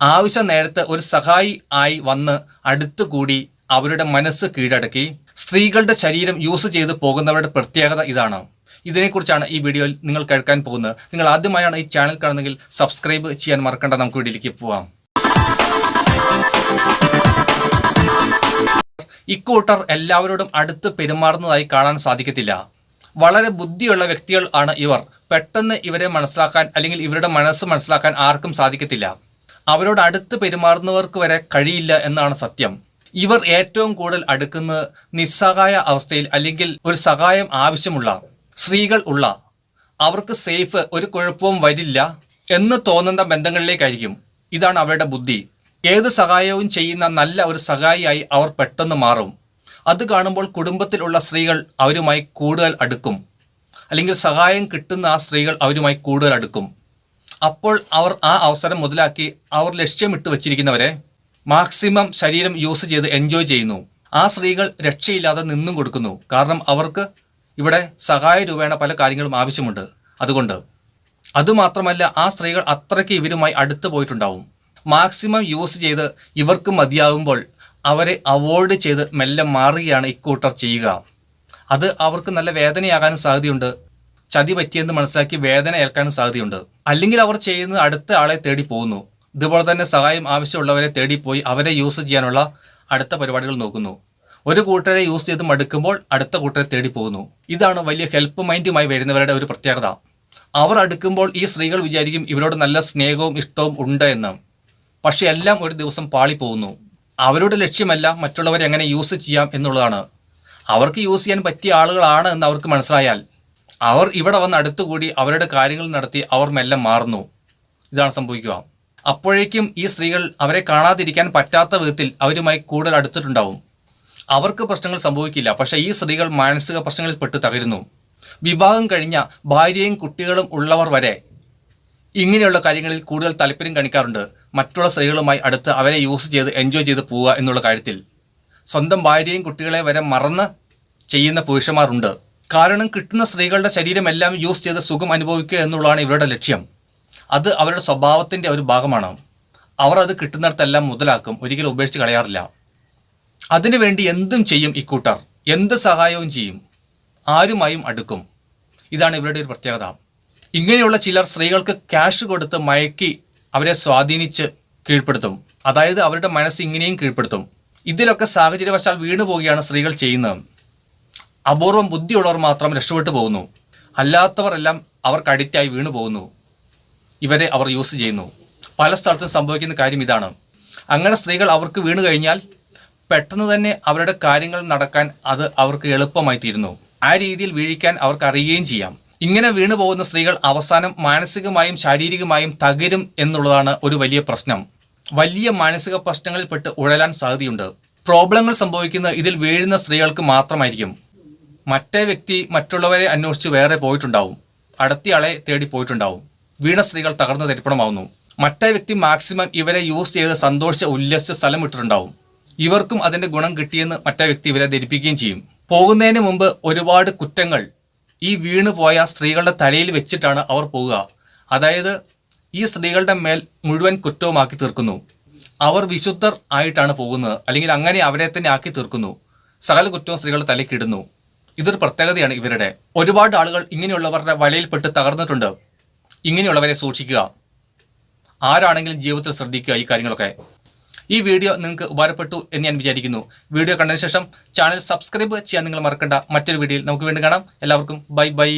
ആവശ്യം നേരത്തെ ഒരു സഹായി ആയി വന്ന് അടുത്തുകൂടി അവരുടെ മനസ്സ് കീഴടക്കി സ്ത്രീകളുടെ ശരീരം യൂസ് ചെയ്ത് പോകുന്നവരുടെ പ്രത്യേകത ഇതാണ്. ഇതിനെക്കുറിച്ചാണ് ഈ വീഡിയോയിൽ നിങ്ങൾ കേൾക്കാൻ പോകുന്നത്. നിങ്ങൾ ആദ്യമായാണ് ഈ ചാനൽ കാണുന്നതെങ്കിൽ സബ്സ്ക്രൈബ് ചെയ്യാൻ മറക്കണ്ട. നമുക്ക് വീഡിയോയിലേക്ക് പോവാം. ഇക്കൂട്ടർ എല്ലാവരോടും അടുത്ത് പെരുമാറുന്നതായി കാണാൻ സാധിക്കത്തില്ല. വളരെ ബുദ്ധിയുള്ള വ്യക്തികൾ ആണ് ഇവർ. പെട്ടെന്ന് ഇവരെ മനസ്സിലാക്കാൻ അല്ലെങ്കിൽ ഇവരുടെ മനസ്സ് മനസ്സിലാക്കാൻ ആർക്കും സാധിക്കത്തില്ല. അവരോട് അടുത്ത് പെരുമാറുന്നവർക്ക് വരെ കഴിയില്ല എന്നാണ് സത്യം. ഇവർ ഏറ്റവും കൂടുതൽ അടുക്കുന്നത് നിസ്സഹായ അവസ്ഥയിൽ അല്ലെങ്കിൽ ഒരു സഹായം ആവശ്യമുള്ള സ്ത്രീകൾ ഉള്ള അവർക്ക് സേഫ് ഒരു കുഴപ്പവും വരില്ല എന്ന് തോന്നുന്ന ബന്ധങ്ങളിലേക്കായിരിക്കും. ഇതാണ് അവരുടെ ബുദ്ധി. ഏത് സഹായവും ചെയ്യുന്ന നല്ല ഒരു സഹായിയായി അവർ പെട്ടെന്ന് മാറും. അത് കാണുമ്പോൾ കുടുംബത്തിലുള്ള സ്ത്രീകൾ അവരുമായി കൂടുതൽ അടുക്കും. അല്ലെങ്കിൽ സഹായം കിട്ടുന്ന ആ സ്ത്രീകൾ അവരുമായി കൂടുതൽ അടുക്കും. അപ്പോൾ അവർ ആ അവസരം മുതലാക്കി അവർ ലക്ഷ്യമിട്ട് വച്ചിരിക്കുന്നവരെ മാക്സിമം ശരീരം യൂസ് ചെയ്ത് എൻജോയ് ചെയ്യുന്നു. ആ സ്ത്രീകൾ രക്ഷയില്ലാതെ നിന്നും കൊടുക്കുന്നു. കാരണം അവർക്ക് ഇവിടെ സഹായ രൂപേണ പല കാര്യങ്ങളും ആവശ്യമുണ്ട്. അതുകൊണ്ട് അതുമാത്രമല്ല ആ സ്ത്രീകൾ അത്രയ്ക്ക് ഇവരുമായി അടുത്ത് പോയിട്ടുണ്ടാവും. മാക്സിമം യൂസ് ചെയ്ത് ഇവർക്ക് മതിയാകുമ്പോൾ അവരെ അവോയ്ഡ് ചെയ്ത് മെല്ലെ മാറുകയാണ് ഇക്കൂട്ടർ ചെയ്യുക. അത് അവർക്ക് നല്ല വേദനയാകാനും സാധ്യതയുണ്ട്. ചതി പറ്റിയെന്ന് മനസ്സിലാക്കി വേദന ഏൽക്കാനും സാധ്യതയുണ്ട്. അല്ലെങ്കിൽ അവർ ചെയ്യുന്നത് അടുത്ത ആളെ തേടി പോകുന്നു. ഇതുപോലെ തന്നെ സഹായം ആവശ്യമുള്ളവരെ തേടിപ്പോയി അവരെ യൂസ് ചെയ്യാനുള്ള അടുത്ത പരിപാടികൾ നോക്കുന്നു. ഒരു കൂട്ടരെ യൂസ് ചെയ്ത് മടുക്കുമ്പോൾ അടുത്ത കൂട്ടരെ തേടി പോകുന്നു. ഇതാണ് വലിയ ഹെൽപ്പ് മൈൻഡുമായി വരുന്നവരുടെ ഒരു പ്രത്യേകത. അവർ അടുക്കുമ്പോൾ ഈ സ്ത്രീകൾ വിചാരിക്കും ഇവരോട് നല്ല സ്നേഹവും ഇഷ്ടവും ഉണ്ട് എന്ന്. പക്ഷെ എല്ലാം ഒരു ദിവസം പാളിപ്പോകുന്നു അവരുടെ ലക്ഷ്യമല്ല മറ്റുള്ളവരെ എങ്ങനെ യൂസ് ചെയ്യാം എന്നുള്ളതാണ്. അവർക്ക് യൂസ് ചെയ്യാൻ പറ്റിയ ആളുകളാണ് എന്ന് അവർക്ക് മനസ്സിലായാൽ അവർ ഇവിടെ വന്ന് അടുത്തുകൂടി അവരുടെ കാര്യങ്ങൾ നടത്തി അവർ മെല്ലെ മാറുന്നു. ഇതാണ് സംഭവിക്കുക. അപ്പോഴേക്കും ഈ സ്ത്രീകൾ അവരെ കാണാതിരിക്കാൻ പറ്റാത്ത വിധത്തിൽ അവരുമായി കൂടുതൽ അടുത്തിട്ടുണ്ടാവും. അവർക്ക് പ്രശ്നങ്ങൾ സംഭവിക്കില്ല. പക്ഷേ ഈ സ്ത്രീകൾ മാനസിക പ്രശ്നങ്ങളിൽ പെട്ട് തകരുന്നു. വിവാഹം കഴിഞ്ഞ ഭാര്യയും കുട്ടികളും ഉള്ളവർ വരെ ഇങ്ങനെയുള്ള കാര്യങ്ങളിൽ കൂടുതൽ താല്പര്യം കാണിക്കാറുണ്ട്. മറ്റുള്ള സ്ത്രീകളുമായി അടുത്ത് അവരെ യൂസ് ചെയ്ത് എൻജോയ് ചെയ്ത് പോവുക എന്നുള്ള കാര്യത്തിൽ. സ്വന്തം ഭാര്യയും കുട്ടികളെ വരെ മറന്ന് ചെയ്യുന്ന പുരുഷന്മാരുണ്ട്. കാരണം കിട്ടുന്ന സ്ത്രീകളുടെ ശരീരമെല്ലാം യൂസ് ചെയ്ത് സുഖം അനുഭവിക്കുക എന്നുള്ളതാണ് ഇവരുടെ ലക്ഷ്യം. അത് അവരുടെ സ്വഭാവത്തിന്റെ ഒരു ഭാഗമാണ്. അവർ അത് കിട്ടുന്നിടത്തെല്ലാം മുതലാക്കും. ഒരിക്കലും ഉപേക്ഷിച്ച് കളയാറില്ല. അതിനുവേണ്ടി എന്തും ചെയ്യും ഇക്കൂട്ടർ എന്ത് സഹായവും ചെയ്യും. ആരുമായും അടുക്കും. ഇതാണ് ഇവരുടെ ഒരു പ്രത്യേകത. ഇങ്ങനെയുള്ള ചിലർ സ്ത്രീകൾക്ക് ക്യാഷ് കൊടുത്ത് മയക്കി അവരെ സ്വാധീനിച്ച് കീഴ്പ്പെടുത്തും. അതായത് അവരുടെ മനസ്സ് ഇങ്ങനെയും കീഴ്പ്പെടുത്തും. ഇതിലൊക്കെ സാഹചര്യവശാൽ വീണു പോവുകയാണ് സ്ത്രീകൾ ചെയ്യുന്നത്. അപൂർവം ബുദ്ധിയുള്ളവർ മാത്രം രക്ഷപ്പെട്ടു പോകുന്നു. അല്ലാത്തവരെല്ലാം അവർക്ക് അഡിക്റ്റായി വീണു പോകുന്നു. ഇവരെ അവർ യൂസ് ചെയ്യുന്നു. പല സ്ഥലത്തും സംഭവിക്കുന്ന കാര്യം ഇതാണ്. അങ്ങനെ സ്ത്രീകൾ അവർക്ക് വീണു കഴിഞ്ഞാൽ പെട്ടെന്ന് തന്നെ അവരുടെ കാര്യങ്ങൾ നടക്കാൻ അത് അവർക്ക് എളുപ്പമായി തീരുന്നു. ആ രീതിയിൽ വീഴിക്കാൻ അവർക്ക് അറിയുകയും ചെയ്യാം. ഇങ്ങനെ വീണു പോകുന്ന സ്ത്രീകൾ അവസാനം മാനസികമായും ശാരീരികമായും തകരും എന്നുള്ളതാണ് ഒരു വലിയ പ്രശ്നം. വലിയ മാനസിക പ്രശ്നങ്ങളിൽപ്പെട്ട് ഉഴലാൻ സാധ്യതയുണ്ട്. പ്രോബ്ലങ്ങൾ സംഭവിക്കുന്ന ഇതിൽ വീഴുന്ന സ്ത്രീകൾക്ക് മാത്രമായിരിക്കും. മറ്റേ വ്യക്തി മറ്റുള്ളവരെ അന്വേഷിച്ച് വേറെ പോയിട്ടുണ്ടാവും. അടുത്തയാളെ തേടി പോയിട്ടുണ്ടാവും. വീണ സ്ത്രീകൾ തകർന്ന് തരിപ്പണമാവുന്നു. മറ്റേ വ്യക്തി മാക്സിമം ഇവരെ യൂസ് ചെയ്ത് സന്തോഷിച്ച് ഉല്ലസിച്ച് സ്ഥലം വിട്ടിട്ടുണ്ടാവും ഇവർക്കും അതിന്റെ ഗുണം കിട്ടിയെന്ന് മറ്റേ വ്യക്തി ഇവരെ ധരിപ്പിക്കുകയും ചെയ്യും. പോകുന്നതിന് മുമ്പ് ഒരുപാട് കുറ്റങ്ങൾ ഈ വീണു പോയ സ്ത്രീകളുടെ തലയിൽ വെച്ചിട്ടാണ് അവർ പോവുക. അതായത് ഈ സ്ത്രീകളുടെ മേൽ മുഴുവൻ കുറ്റവുമാക്കി തീർക്കുന്നു. അവർ വിശുദ്ധർ ആയിട്ടാണ് പോകുന്നത്. അല്ലെങ്കിൽ അങ്ങനെ അവരെ തന്നെ ആക്കി തീർക്കുന്നു. സകല കുറ്റവും സ്ത്രീകളുടെ തലയ്ക്കിടുന്നു ഇതൊരു പ്രത്യേകതയാണ് ഇവരുടെ. ഒരുപാട് ആളുകൾ ഇങ്ങനെയുള്ളവരുടെ വലയിൽപ്പെട്ട് തകർന്നിട്ടുണ്ട്. ഇങ്ങനെയുള്ളവരെ സൂക്ഷിക്കുക. ആരാണെങ്കിലും ജീവിതത്തിൽ ശ്രദ്ധിക്കുക ഈ കാര്യങ്ങളൊക്കെ. ഈ വീഡിയോ നിങ്ങൾക്ക് ഉപകാരപ്പെട്ടു എന്ന് ഞാൻ വിചാരിക്കുന്നു. വീഡിയോ കണ്ടതിന് ശേഷം ചാനൽ സബ്സ്ക്രൈബ് ചെയ്യാൻ നിങ്ങൾ മറക്കണ്ട. മറ്റൊരു വീഡിയോയിൽ നമുക്ക് വീണ്ടും കാണാം. എല്ലാവർക്കും ബൈ ബൈ.